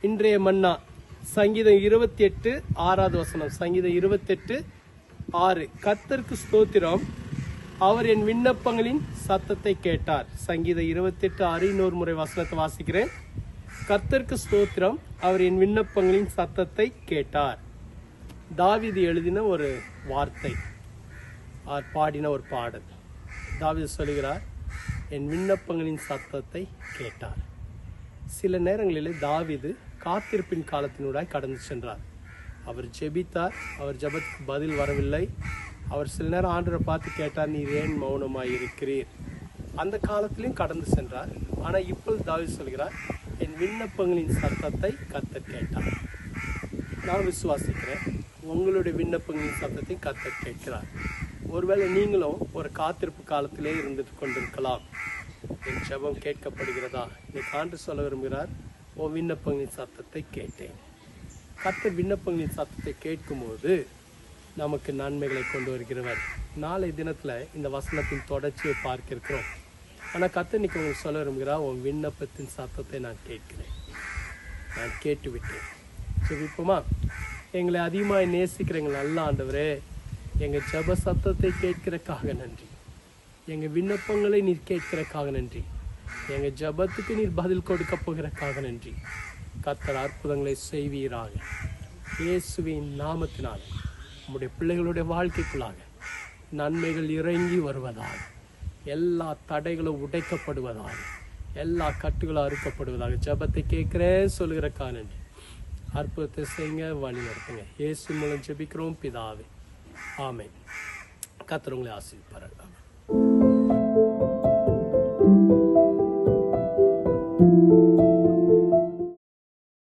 இன்றைய மன்னா சங்கீதம் இருபத்தி எட்டு ஆறாவது வசனம். சங்கீதம் இருபத்தி எட்டு ஆறு. கத்தர்க்கு ஸ்தோத்திரம். அவர் என் விண்ணப்பங்களின் சத்தத்தை கேட்டார். சங்கீதம் இருபத்தி எட்டு ஆறு. இன்னொரு முறை வசனத்தை வாசிக்கிறேன். கத்தர்க்கு ஸ்தோத்திரம். அவர் என் விண்ணப்பங்களின் சத்தத்தை கேட்டார். தாவிது எழுதின ஒரு வார்த்தை. அவர் பாடின ஒரு பாடல். தாவிது சொல்கிறார் என் விண்ணப்பங்களின் சத்தத்தை கேட்டார். சில நேரங்களில் தாவிது காத்திருப்பின் காலத்தினூடாய் கடந்து சென்றார். அவர் ஜெபித்தார் அவர் ஜபத்துக்கு பதில் வரவில்லை. அவர் சில நேரம் ஆண்டரை பார்த்து கேட்டார் நீர் ஏன் மௌனமாக இருக்கிறீர்? அந்த காலத்திலையும் கடந்து சென்றார். ஆனால் இப்பொழுது தாவி சொல்கிறார் என் விண்ணப்பங்களின் சத்தத்தை கத்தர் கேட்டார். நான் விசுவாசிக்கிறேன் உங்களுடைய விண்ணப்பங்களின் சத்தத்தை கத்தர் கேட்கிறார். ஒருவேளை நீங்களும் ஒரு காத்திருப்பு காலத்திலே இருந்துட்டு கொண்டிருக்கலாம். என் ஜெபம் கேட்கப்படுகிறதா? இன்னைக்கு ஆண்டு சொல்ல விரும்புகிறார். உன் விண்ணப்பங்களின் சத்தத்தை கேட்டேன். கத்த விண்ணப்பங்களின் சத்தத்தை கேட்கும்போது நமக்கு நன்மைகளை கொண்டு வருகிறவர். நாளை தினத்தில் இந்த வசனத்தின் தொடர்ச்சியை பார்க்கிருக்கிறோம் ஆனால் கத்த இன்னைக்கு உங்களுக்கு சொல்ல விரும்புகிறார் உன் விண்ணப்பத்தின் சத்தத்தை நான் கேட்கிறேன். நான் கேட்டு விட்டேன் ஜெபிப்போமா? எங்களை அதிகமாக நேசிக்கிற எங்கள் நல்ல ஆண்டவரே எங்கள் ஜெப சத்தத்தை கேட்கிறக்காக நன்றி. எங்கள் விண்ணப்பங்களை நீர் கேட்கிறக்காக நன்றி. எங்கள் ஜெபத்துக்கு நீர் பதில் கொடுக்க போகிறக்காக நன்றி. கத்தர் அற்புதங்களை செய்வீராக. இயேசுவின் நாமத்தினால் நம்முடைய பிள்ளைகளுடைய வாழ்க்கைக்குள்ளாக நன்மைகள் இறங்கி வருவதால் எல்லா தடைகளும் உடைக்கப்படுவதால் எல்லா கட்டுகளும் அறுக்கப்படுவதாக ஜெபத்தை கேட்குறேன் சொல்கிறக்காக நன்றி. அற்புதத்தை செய்யுங்க வழி நடத்துங்க. இயேசு மூலம் ஜெபிக்கிறோம் பிதாவே. ஆமை கர்த்தர் உங்களை ஆசீர்வதிப்பார்